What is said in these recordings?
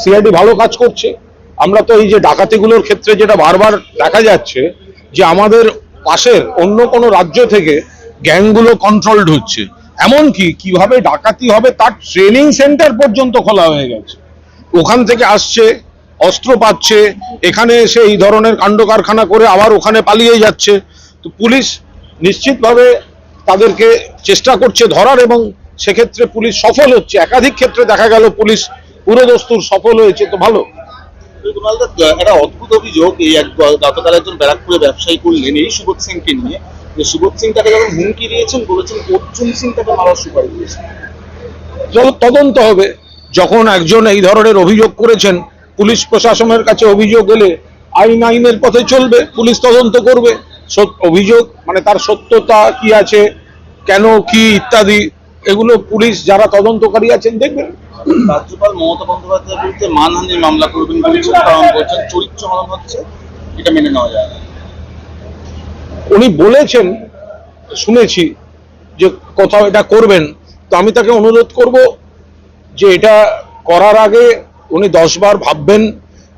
CID ভালো কাজ করছে। আমরা তো এই যে ডাকাতিগুলোর ক্ষেত্রে যেটা বারবার দেখা যাচ্ছে, যে আমাদের পাশের অন্য কোনো রাজ্য থেকে গ্যাংগুলো কন্ট্রোলড হচ্ছে। এমনকি কীভাবে ডাকাতি হবে তার ট্রেনিং সেন্টার পর্যন্ত খোলা হয়ে গেছে। ওখান থেকে আসছে, অস্ত্র পাচ্ছে, এখানে এসে এই ধরনের কাণ্ড কারখানা করে আবার ওখানে পালিয়ে যাচ্ছে। তো পুলিশ নিশ্চিতভাবে তাদেরকে চেষ্টা করছে ধরার এবং সেক্ষেত্রে পুলিশ সফল হচ্ছে। একাধিক ক্ষেত্রে দেখা গেল পুলিশ পুরোদস্তুর সফল হয়েছে। তো ভালো। একটা অদ্ভুত অভিযোগ। এই এক গতকাল একজন ব্যারাকপুরে ব্যবসায়ী করলেন। এই সুবোধ সিংকে নিয়ে। যে সুবোধ সিং তাকে যখন হুমকি দিয়েছেন বলেছেন অর্জুন সিং তাকে মারার সুপারিশ দিয়েছেন। তদন্ত হবে যখন একজন এই ধরনের অভিযোগ করেছেন পুলিশ প্রশাসনের কাছে অভিযোগ এলে আইন আইনের পথে চলবে পুলিশ তদন্ত করবে। অভিযোগ মানে তার সত্যতা কি আছে কেন কি ইত্যাদি এগুলো পুলিশ যারা তদন্তকারী আছেন দেখবেন। রাজ্যপাল মমতা বন্দ্যোপাধ্যায়ের বিরুদ্ধে মানহানির মামলা করবেন বলেছেন কারণ বলছেন চরিত্র হনন হচ্ছে এটা মেনে নেওয়া যায় না। উনি বলেছেন শুনেছি যে কোথাও এটা করবেন তো আমি তাকে অনুরোধ করব যে এটা করার আগে উনি দশবার ভাববেন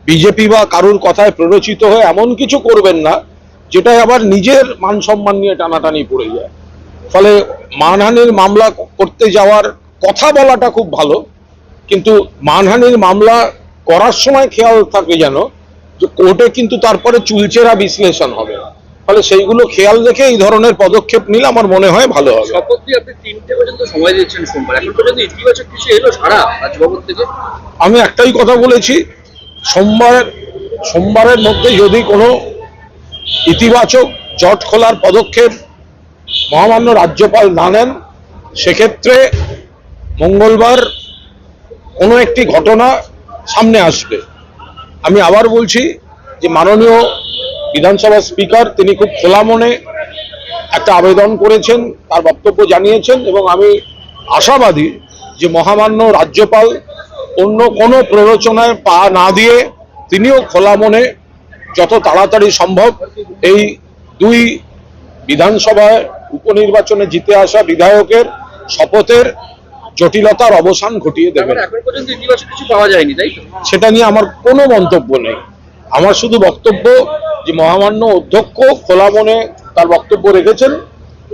বিজেপি বা কারুর কথায় প্ররোচিত হয়ে এমন কিছু করবেন না যেটা আবার নিজের মান সম্মান নিয়ে টানাটানি পড়ে যায়। ফলে মানহানির মামলা করতে যাওয়ার কথা বলাটা খুব ভালো কিন্তু মানহানির মামলা করার সময় খেয়াল থাকে যেন যে কোর্টে কিন্তু তারপরে চুলচেরা বিশ্লেষণ হবে। ফলে সেইগুলো খেয়াল রেখে এই ধরনের পদক্ষেপ নিলে আমার মনে হয় ভালো হবে। শপথ দিয়ে আপনি তিনটে পর্যন্ত সময় দিচ্ছেন সোমবার। এখন পর্যন্ত ইতিবাচক কিছু এলো সারা রাজভবন থেকে? আমি একটাই কথা বলেছি সোমবার সোমবারের মধ্যে যদি কোনো ইতিবাচক জট খোলার পদক্ষেপ মহামান্য রাজ্যপাল না নেন, সেক্ষেত্রে মঙ্গলবার কোনো একটি ঘটনা সামনে আসবে। আমি আবার বলছি যে মাননীয় বিধানসভা স্পিকার, তিনি খুব খোলা মনে একটা আবেদন করেছেন, তার বক্তব্য জানিয়েছেন এবং আমি আশাবাদী যে মহামান্য রাজ্যপাল অন্য কোনো প্ররোচনায় পা না দিয়ে তিনিও খোলা মনে যত তাড়াতাড়ি সম্ভব এই দুই বিধানসভায় উপনির্বাচনে জিতে আসা বিধায়কের শপথের জটিলতার অবসান ঘটিয়ে দেবেন তারপরে এখন পর্যন্ত ইতিবাচক কিছু পাওয়া যায়নি তাই তো? সেটা নিয়ে আমার কোনো মন্তব্য নেই। আমার শুধু বক্তব্য যে মহামান্য অধ্যক্ষ খোলা মনে তার বক্তব্য রেখেছেন।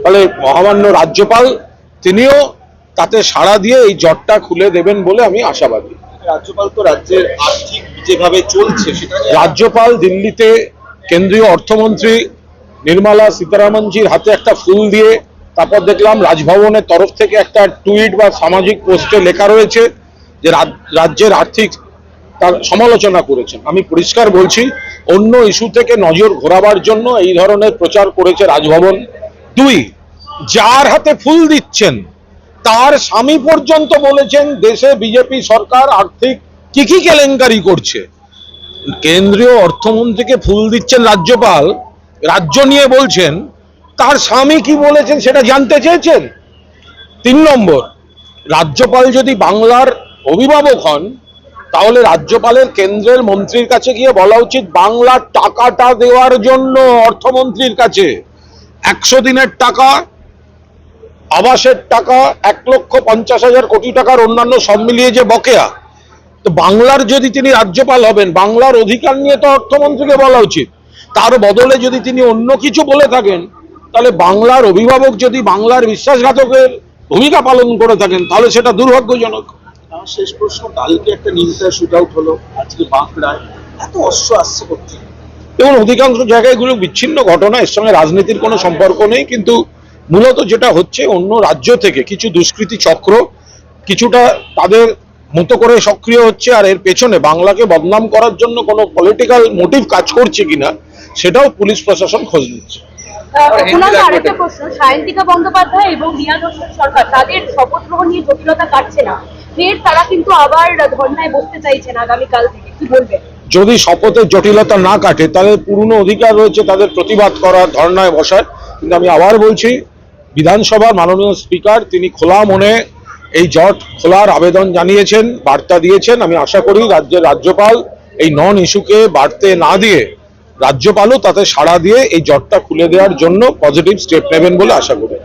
ফলে মহামান্য রাজ্যপাল তিনিও তাতে সাড়া দিয়ে এই জটটা খুলে দেবেন বলে আমি আশাবাদী। রাজ্যপাল তো রাজ্যের আর্থিক যেভাবে চলছে রাজ্যপাল দিল্লিতে কেন্দ্রীয় অর্থমন্ত্রী নির্মলা সীতারামনজির হাতে একটা ফুল দিয়ে তারপর দেখলাম রাজভবনের তরফ থেকে একটা টুইট বা সামাজিক পোস্টে লেখা রয়েছে যে রাজ্যের আর্থিক তার সমালোচনা করেছেন। আমি পরিষ্কার বলছি, অন্য ইস্যু থেকে নজর ঘোরাবার জন্য এই ধরনের প্রচার করেছে রাজভবন। দুই, যার হাতে ফুল দিচ্ছেন, তার স্বামী পর্যন্ত বলেছেন দেশে বিজেপি সরকার আর্থিক কি কি কেলেঙ্কারি করছে। কেন্দ্রীয় অর্থমন্ত্রীকে ফুল দিচ্ছেন রাজ্যপাল রাজ্য নিয়ে বলছেন, তার স্বামী কি বলেছেন সেটা জানতে চেয়েছেন? তিন নম্বর, রাজ্যপাল যদি বাংলার অভিভাবক হন, তাহলে রাজ্যপালের কেন্দ্রের মন্ত্রীর কাছে গিয়ে বলা উচিত, বাংলার টাকাটা দেওয়ার জন্য অর্থমন্ত্রীর কাছে একশো দিনের টাকা, আবাসের টাকা, এক লক্ষ পঞ্চাশ হাজার কোটি টাকার অন্যান্য সব মিলিয়ে যে বকেয়া, তো বাংলার যদি তিনি রাজ্যপাল হবেন, বাংলার অধিকার নিয়ে তো অর্থমন্ত্রীকে বলা উচিত। তার বদলে যদি তিনি অন্য কিছু বলে থাকেন তাহলে বাংলার অভিভাবক যদি বাংলার বিশ্বাসঘাতকের ভূমিকা পালন করে থাকেন তাহলে সেটা দুর্ভাগ্যজনক। শেষ প্রশ্ন কালকে একটা নিউজটা শুট আউট হলো আজকে বাঁকড়ায়। এত অস্ত্র আসছে করতে এবং অধিকাংশ জায়গায় এগুলো বিচ্ছিন্ন ঘটনা এর সঙ্গে রাজনীতির কোনো সম্পর্ক নেই কিন্তু মূলত যেটা হচ্ছে অন্য রাজ্য থেকে কিছু দুষ্কৃতী চক্র কিছুটা তাদের মতো করে সক্রিয় হচ্ছে আর এর পেছনে বাংলাকে বদনাম করার জন্য কোনো পলিটিক্যাল মোটিভ কাজ করছে কিনা সেটাও পুলিশ প্রশাসন খোঁজ নিচ্ছে। আরেকটা প্রশ্ন সায়ন্তিকা বন্দ্যোপাধ্যায় এবং রিয়া সরকার তাদের শপথ গ্রহণ নিয়ে জটিলতা কাটছে না। ফের তারা কিন্তু আবার ধর্নায় বসতে চাইছেন আগামীকাল থেকে কি বলবেন? যদি শপথের জটিলতা না কাটে তাহলে পুরনো অধিকার রয়েছে তাদের প্রতিবাদ করার ধর্নায় বসার। কিন্তু আমি আবার বলছি বিধানসভার মাননীয় স্পিকার তিনি খোলা মনে এই জট খোলার আবেদন জানিয়েছেন, বার্তা দিয়েছেন। আমি আশা করি রাজ্যের রাজ্যপাল এই নন ইস্যুকে বাড়তে না দিয়ে রাজ্যপালও তাতে সাড়া দিয়ে এই জটটা খুলে দেওয়ার জন্য পজিটিভ স্টেপ নেবেন বলে আশা করি।